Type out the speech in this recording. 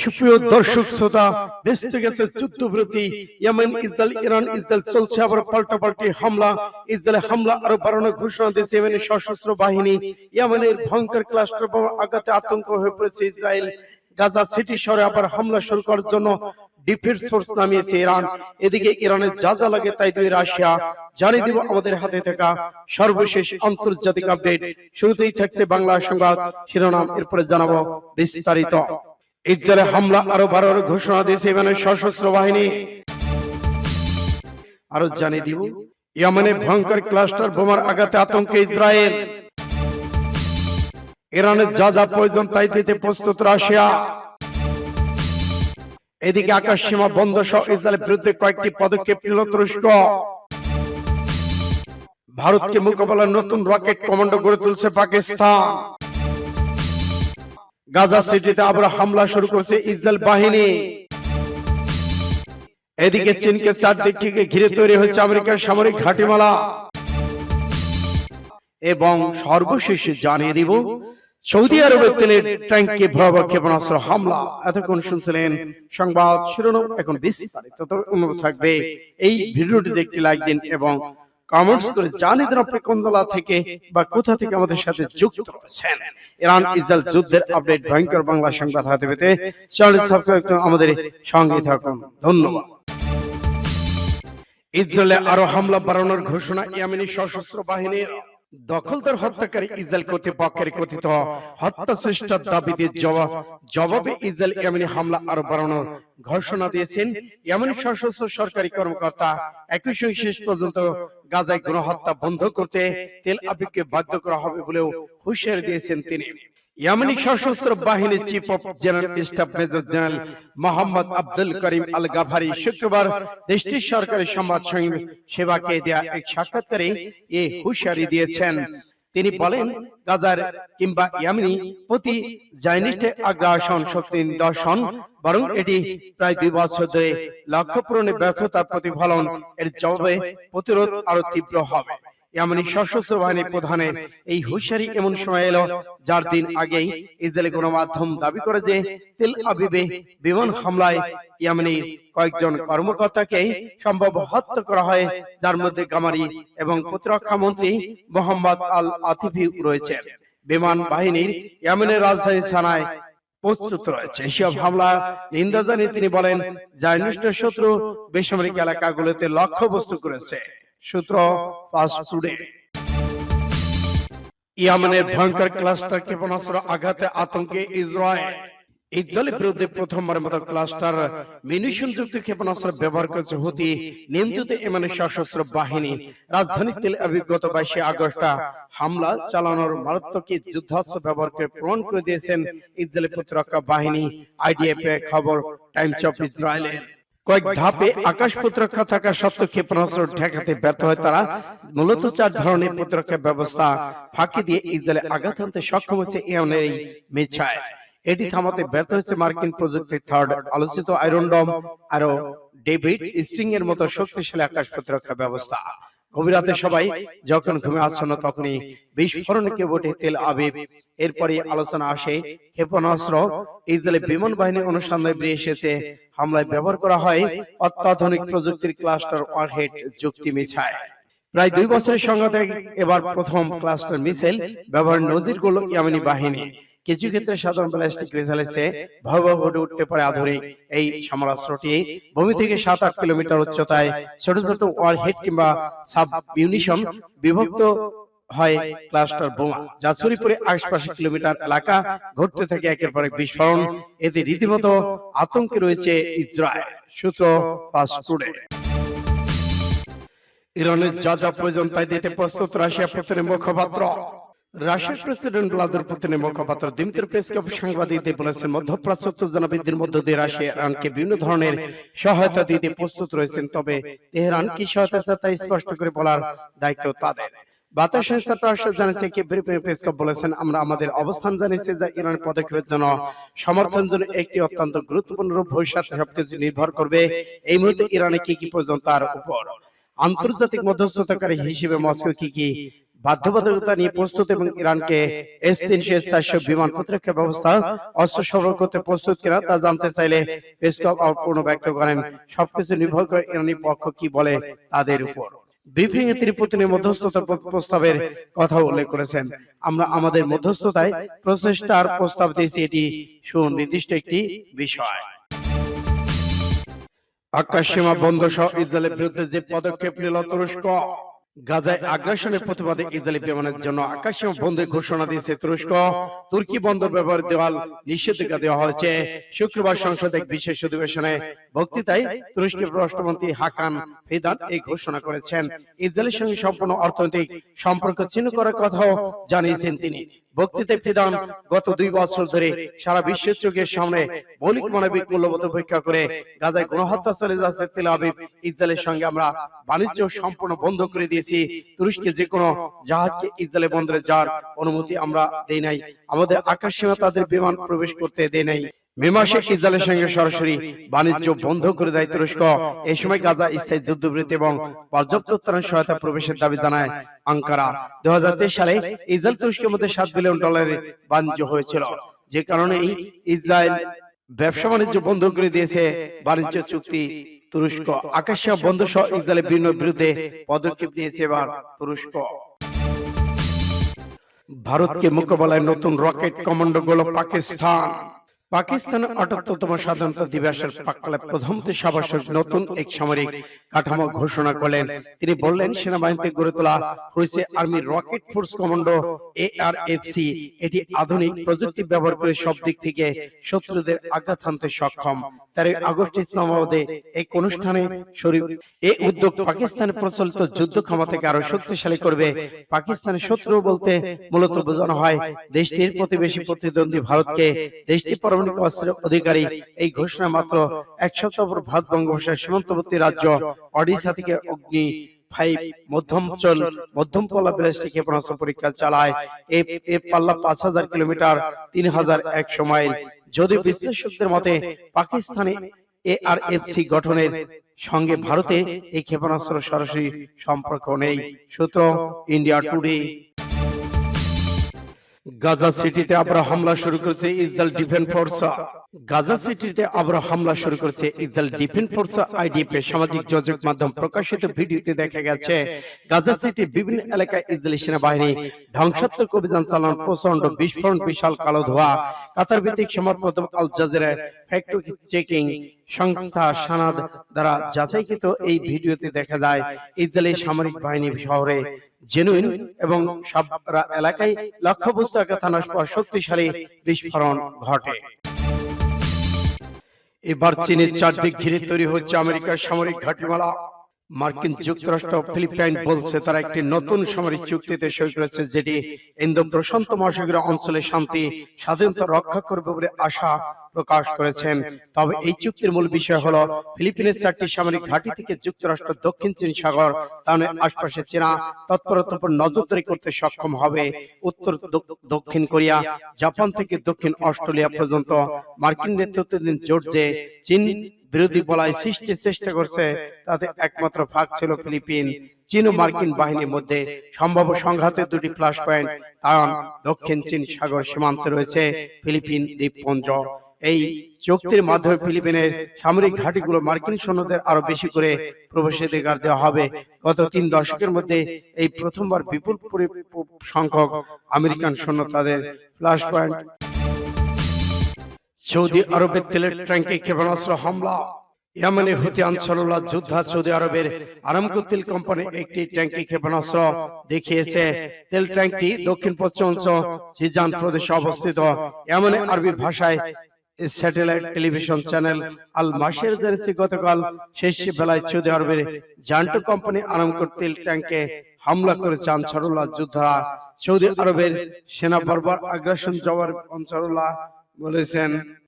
সুপ্রিয় দর্শক শ্রোতা বেঁচে গেছে যুদ্ধবিরতি। ইয়েমেন ইসরায়েল, ইরান, ইসরায়েল চলছে আবার পাল্টাপাল্টি হামলা। ইসরায়েলে হামলা আরও বাড়ানোর ঘোষণা দিয়েছে ইয়েমেনের সশস্ত্র বাহিনী। ইয়েমেনের ভয়ঙ্কর ক্লাস্টার বোমার আঘাতে আতঙ্ক হয়ে পড়েছে ইসরায়েল। গাজা সিটি শহরে আবার হামলা শুরু করার জন্য ডিফেন্স ফোর্স নামিয়েছে ইরান। এদিকে ইরানের যা যা লাগে তাই দুই রাশিয়া জানিয়ে দিব আমাদের হাতে থাকা সর্বশেষ আন্তর্জাতিক আপডেট। শুরুতেই থাকছে বাংলা সংবাদ। শিরোনাম, এরপরে জানাব বিস্তারিত। ইসরায়েলে হামলা আরও বাড়ানোর ঘোষণা দিয়েছে ইরানের সশস্ত্র বাহিনী। আরও জানিয়ে দিব, ইয়ামানে ভয়ঙ্কর ক্লাস্টার বোমার আঘাতে আতঙ্কে ইসরায়েল। ইরানের যা যা প্রয়োজন তাই দিতে প্রস্তুত রাশিয়া। এদিকে আকাশ সীমা বন্ধ সহ ইসরায়েলের বিরুদ্ধে কয়েকটি পদক্ষেপ নিল তুরস্ক। ভারতকে মোকাবেলার নতুন রকেট কমান্ডো গড়ে তুলছে পাকিস্তান। গাজা সিটিতে আবার হামলা শুরু করছে ইসরায়েল বাহিনী। এদিকে চীনকে চারদিক থেকে ঘিরে তৈরি হয়েছে আমেরিকার সামরিক ঘাটিমালা। এবং সর্বশেষে জানিয়ে দিব, সৌদি আরবের তেলের ট্যাঙ্কে ভয়াবহ ক্ষেপণাস্ত্র হামলা। এতক্ষণ শুনছিলেন সংবাদ শিরোনাম, এখন বিস্তারিত অনুরোধ থাকবে। এই ভিডিওটি দেখতে লাইক দিন এবং কমেন্টস করে জানিয়ে দিন আপনি কোন জেলা থেকে বা কোথা থেকে আমাদের সাথে যুক্ত রয়েছেন? ইরান ইসরায়েল যুদ্ধের আপডেট ভয়ঙ্কর বাংলা সংবাদ হাতে পেতে চ্যানেল সাবস্ক্রাইব করে আমাদের সঙ্গে থাকুন। ধন্যবাদ। ইসরায়েলে আরও হামলা বাড়ানোর ঘোষণা ইয়ামেনি সশস্ত্র বাহিনীর দখলদার হত্যাকারী ইসরায়েল কর্তৃপক্ষের কথিত হত্যা চেষ্টার দাবিতে জবাব জবাবে ইসরায়েল এমনি হামলা আরও বাড়ানোর ঘোষণা দিয়েছেন এমন সশস্ত্র সরকারি কর্মকর্তা একই সঙ্গে শেষ পর্যন্ত গাজায় গণহত্যা বন্ধ করতে তেল আবিবকে বাধ্য করা হবে বলেও হুঁশিয়ারি দিয়েছেন তিনি। ইয়ামানি সশস্ত্র বাহিনীর chief of general staff major general Mohammad Abdul Karim al Ghamari শুক্রবার দেশটির সরকারি সংবাদ সেবাকে দেয়া এক সাক্ষাৎকারে এ হুঁশিয়ারি দিয়েছেন। তিনি বলেন গাজার কিংবা ইয়ামিনি প্রতি জাইনিস্টে আগ্রাসন শক্তি নিদর্শন বরং এটি প্রায় দুই বছর ধরে লক্ষ্য পূরণে ব্যর্থতার প্রতিফলন এর জবাবে প্রতিরোধ আরও তীব্র হবে। ইয়ামানি সশস্ত্র বাহিনী প্রধানের এই হুঁশিয়ারি এমন সময় এলো যার দিন আগেই ইসরায়েলি গণমাধ্যম দাবি করে যে তেল আবিবে বিমান হামলায় ইয়ামানির কয়েকজন কর্মকর্তাকে সম্ভব হত্যা করা হয় যার মধ্যে গামারি এবং প্রতিরক্ষা মন্ত্রী মোহাম্মদ আল আতিফি রয়েছে। বিমান বাহিনীর ইয়ামেনের রাজধানী সানায় প্রস্তুত রয়েছে। এসব হামলা নিন্দা জানিয়ে তিনি বলেন জার্নিস্টের শত্রু বেসামরিক এলাকাগুলোতে লক্ষ্যবস্তু করেছে। সূত্র ফাস্ট টুডে ইয়ামেনের ভয়ঙ্কর ক্লাস্টার ক্ষেপণাস্ত্র আঘাতে আতঙ্কে ইসরায়েল। ইসরায়েলের বিরুদ্ধে প্রথমবারের মতো ক্লাস্টার মিনিশন যুক্ত ক্ষেপণাস্ত্র ব্যবহার করেছে হুতি নিয়ন্ত্রিত ইমানের সশস্ত্র বাহিনী। রাজধানী তেল আবিব গত বাইশে আগস্ট হামলা চালানোর মারাত্মক যুদ্ধাস্ত্র ব্যবহার করে প্রমাণ করে দিয়েছেন ইসরায়েলের প্রতিরক্ষা বাহিনী। আইডিএফ খবর টাইমস অফ ইসরায়েলের। কয়েক ধাপে আকাশ প্রতিরক্ষা থাকা সত্ত্বেও ক্ষেপণাস্ত্র ঠেকাতে ব্যর্থ হয় তারা। মূলত চার ধরনের প্রতিরক্ষা ব্যবস্থা ফাঁকি দিয়ে ইসরায়েলে আঘাত আনতে সক্ষম হয়েছে ইরানের এই মিছায় এটি থামাতে ব্যর্থ হয়েছে মার্কিন প্রযুক্তি থার্ড আলোচিত আয়রন ডম আরও ডেভিড স্ট্রিং এর মতো শক্তিশালী আকাশ প্রতিরক্ষা ব্যবস্থা। গভীর রাতে সবাই যখন ঘুমে আচ্ছন্ন তখনই বিস্ফোরণকে ওঠে তেল আবিব। এরপরে আলোচনা আসে ক্ষেপণাস্ত্র। ইসরায়েলের বিমান বাহিনী অনুসন্ধানে বেরিয়ে এসেছে। হামলায় ব্যবহার করা হয় অত্যাধুনিক প্রযুক্তির ক্লাস্টার ওয়ারহেড যুক্তি মিছায় প্রায় দুই বছরের সংঘাতে এবার প্রথম ক্লাস্টার মিসাইল ব্যবহার নজির করল ইয়ামানি বাহিনী। কিছু ক্ষেত্রে সাধারণ ব্যালিস্টিক মিসাইলের ভয়াবহ হয়ে উঠতে পারে আধুনিক এই সমরাস্ত্রটি ভূমি থেকে সাত আট কিলোমিটার উচ্চতায় ছোট ছোট ওয়ারহেড কিংবা সাব মিউনিশন বিভক্ত হয় ক্লাস্টার বোমা যা ছড়িয়ে পড়ে আশপাশে কিলোমিটার এলাকা ঘটতে থাকে একের পর এক বিস্ফোরণ। এতে রীতিমতো আতঙ্কে রয়েছে ইসরায়েল। সূত্র ফাস্ট টুডে ইরানের যা যা প্রয়োজন তাই দিতে প্রস্তুত রাশিয়া পুতিনের মুখপাত্র। রাশিয়ার প্রেসিডেন্ট ভ্লাদিমির পুতিনের মুখপাত্র দিমিত্রি পেসকভ সাংবাদিকদের বলেছেন মধ্যপ্রাচ্য উত্তেজনাবৃদ্ধির মধ্য দিয়ে রাশিয়া ইরানকে বিভিন্ন ধরনের সহায়তা দিতে প্রস্তুত রয়েছেন, তবে তেহরান কি সহায়তা চায় তা স্পষ্ট করে বলার দায়িত্ব তাদের। বার্তা সংস্থা টার্স জানিয়েছে কি পেসকভ বলেছেন, আমরা আমাদের অবস্থান জানিয়েছি যে ইরান পদক্ষেপের জন্য সমর্থন জন্য একটি অত্যন্ত গুরুত্বপূর্ণ রূপ ভবিষ্যৎ সবকিছু নির্ভর করবে। এই মুহূর্তে ইরানে কি কি প্রয়োজন তার উপর। আন্তর্জাতিক মধ্যস্থতাকারী হিসেবে মস্কো কি কি বাধ্যবাধকতা নিয়ে প্রস্তুত এবং ইরানকে এস তিনশো চারশো বিমান প্রতিরক্ষা ব্যবস্থা, অস্ত্র সরবরাহ করতে প্রস্তুত কিনা তা জানতে চাইলে পেসকপ পূর্ণ ব্যক্ত করেন। সবকিছু নির্ভর করে ইরানি পক্ষ কি বলে তাদের উপর। ব্রিফিংয়ে তিনি পুতিনের প্রস্তাবের কথা উল্লেখ করেছেন। আমরা আমাদের মধ্যস্থতায় প্রচেষ্টার প্রস্তাব দিয়েছি, এটি সুনির্দিষ্ট একটি বিষয়। আকাশ সীমা বন্ধ সহ ইসরায়েলের বিরুদ্ধে যে পদক্ষেপ নিল তুরস্ক গাজায় আগ্রাসনের প্রতিবাদে ইসরায়েলি বিমানের জন্য আকাশে বন্ধের ঘোষণা দিয়েছে তুরস্ক। তুর্কি বন্দর ব্যবহার দেওয়াল নিষেধাজ্ঞা দেওয়া হয়েছে। শুক্রবার সংসদে এক বিশেষ অধিবেশনে বক্তৃতায় তুরস্কের রাষ্ট্রমন্ত্রী হাকান ফিদান এই ঘোষণা করেছেন। ইসরায়েলের সঙ্গে সম্পূর্ণ অর্থনৈতিক সম্পর্ক চিহ্ন করার কথাও জানিয়েছেন তিনি। বক্তৃতায় ফিদান গত দুই বছর ধরে সারা বিশ্বের চোখের সামনে মৌলিক মানবিক মূল্যবোধ উপেক্ষা করে গাজায় গণহত্যা চলে যাচ্ছে তেল আবিব। ইসরায়েলের সঙ্গে আমরা বাণিজ্য সম্পূর্ণ বন্ধ করে দিয়েছি। তুরস্কে যে কোনো জাহাজকে ইসরায়েলের বন্দরে যাওয়ার অনুমতি আমরা দেই নাই। আমাদের আকাশ সীমা তাদের বিমান প্রবেশ করতে দেয় নাই। মে মাসে ইসরায়েলের সঙ্গে সরাসরি বাণিজ্য বন্ধ করে দেয় তুরস্ক। এই সময় গাজা স্থায়ী যুদ্ধবৃত্তি এবং পর্যাপ্ত ত্রাণ সহায়তা প্রবেশের দাবি জানায় আঙ্কারা। দু সালে ইসরায়েল তুরস্কের মধ্যে সাত বিলিয়ন ডলারের বাণিজ্য হয়েছিল। যে কারণেই ইসরায়েল ব্যবসা বাণিজ্য বন্ধ করে দিয়েছে বাণিজ্য চুক্তি তুরস্ক। আকাশীয় বন্ধ সহ ইসরায়েলের বিভিন্ন বিরুদ্ধে পদক্ষেপ নিয়েছে এবার তুরস্ক। ভারতকে মোকাবেলায় নতুন রকেট কমান্ডো গুলো পাকিস্তান পাকিস্তানের আটাত্তরতম স্বাধীনতা দিবসের প্রাক্কালে প্রধানমন্ত্রী সভাসদ নতুন এক সামরিক কাঠামো ঘোষণা করলেন। তিনি বললেন, সেনাবাহিনীতে গড়ে তোলা হয়েছে army rocket force commando, ARFC. এটি আধুনিক প্রযুক্তি ব্যবহার করে সব দিক থেকে শত্রুদের আঘাত হানতে সক্ষম। তেরোই আগস্ট ইসলামাবাদে এক অনুষ্ঠানে শরীফ এই উদ্যোগ পাকিস্তানের প্রচলিত যুদ্ধ ক্ষমতাকে আরও শক্তিশালী করবে। পাকিস্তানের শত্রু বলতে মূলত বোঝানো হয়, দেশটির প্রতিবেশী প্রতিদ্বন্দ্বী ভারতকে। দেশটির অধিকারী। এই ঘোষণা মাত্র এক সপ্তাহ পর ভারত বঙ্গোপসাগর সীমান্তবর্তী রাজ্য ওড়িশা থেকে অগ্নি ফাইভ ক্ষেপণাস্ত্র পরীক্ষা চালায়। পাল্লা পাঁচ হাজার কিলোমিটার, তিন হাজার একশো মাইল। যদি বিশ্লেষকদের মতে পাকিস্তানে এআরএফসি গঠনের সঙ্গে ভারতে এই ক্ষেপণাস্ত্র সরাসরি সম্পর্ক নেই। সূত্র ইন্ডিয়া টুডে। গাজা সিটিতে আবার হামলা শুরু করেছে ইসরায়েল ডিফেন্স ফোর্স গাজা সিটিতে আবার হামলা শুরু করেছে ইসরায়েল ডিফেন্স ফোর্স আইডিএফ সামাজিক যোগাযোগ মাধ্যম প্রকাশিত ভিডিওতে দেখা গেছে গাজা সিটির বিভিন্ন এলাকায় ইসরায়েলি সেনাবাহিনী ধ্বংসাত্মক অভিযান চালান প্রচণ্ড বিস্ফোরণ বিশাল কালো ধোয়া। কাতার ভিত্তিক মাধ্যম আল জাজিরার ফ্যাক্ট চেকিং সংস্থা সানাদ দ্বারা যাচাইকৃত এই ভিডিওতে দেখা যায় ইসরায়েলি সামরিক বাহিনী শহরে জেনুইন এবং সব এলাকায় লক্ষ্যবস্তু আঘাত থানার পর শক্তিশালী বিস্ফোরণ ঘটে। এবার চীনের চারদিক ঘিরে তৈরি হচ্ছে আমেরিকার সামরিক ঘাটিমালা। মার্কিন যুক্তরাষ্ট্র ফিলিপাইন বলছে তারা একটি নতুন সামরিক চুক্তিতে সই করেছে যেটি ইন্দো প্রশান্ত মহাসাগরীয় অঞ্চলে শান্তি স্বাধীনতা রক্ষা করবে বলে আশা প্রকাশ করেছেন। তবে এই চুক্তির মূল বিষয় হলো ফিলিপিনের চারটি সামরিক ঘাঁটি থেকে যুক্তরাষ্ট্র দক্ষিণ চীন সাগর তার আশপাশে চীনা তৎপরতার উপর নজরদারি করতে সক্ষম হবে উত্তর দক্ষিণ কোরিয়া জাপান থেকে দক্ষিণ অস্ট্রেলিয়া পর্যন্ত মার্কিন নেতৃত্বাধীন জোট যে চীন বিরোধী বলায় সৃষ্টির চেষ্টা করছে তাতে একমাত্র ফাঁক ছিল ফিলিপিন। চীন ও মার্কিন বাহিনীর মধ্যে সম্ভাব্য সংঘাতের দুটি ফ্লাশ পয়েন্ট কারণ দক্ষিণ চীন সাগর সীমান্তে রয়েছে ফিলিপিন দ্বীপপুঞ্জ। এই চুক্তির মাধ্যমে ফিলিপিনের সামরিক ঘাঁটিগুলো মার্কিন সৈন্যদের আরও বেশি করে প্রবেশাধিকার দেওয়া হবে। গত তিন দশকের মধ্যে এই প্রথমবার বিপুল পরি- সংখ্যক আমেরিকান সৈন্য তাদের ফ্লাশ পয়েন্ট সৌদি আরবের তেলের ট্যাঙ্কে ক্ষেপণাস্ত্র হামলা। ইয়ামানে হুতি আনসারুল্লাহ যোদ্ধা সৌদি আরবের আরামকো তেল কোম্পানি একটি ট্যাঙ্কি ক্ষেপণাস্ত্র দেখিয়েছে। তেল ট্যাঙ্কটি দক্ষিণ পশ্চিম অঞ্চল জিজান প্রদেশে অবস্থিত। ইয়ামানে আরবি ভাষায় স্যাটেলাইট টেলিভিশন চ্যানেল আল মাসের জানিয়েছে গতকাল শেষ বেলায় সৌদি আরবের জান্টো কোম্পানি আরামকো তেল ট্যাঙ্কে হামলা করেছে আনসারুল্লাহ যোদ্ধারা সৌদি আরবের সেনা বর্বর আগ্রাসন জবাব আনসারুল্লাহ বলেছেন।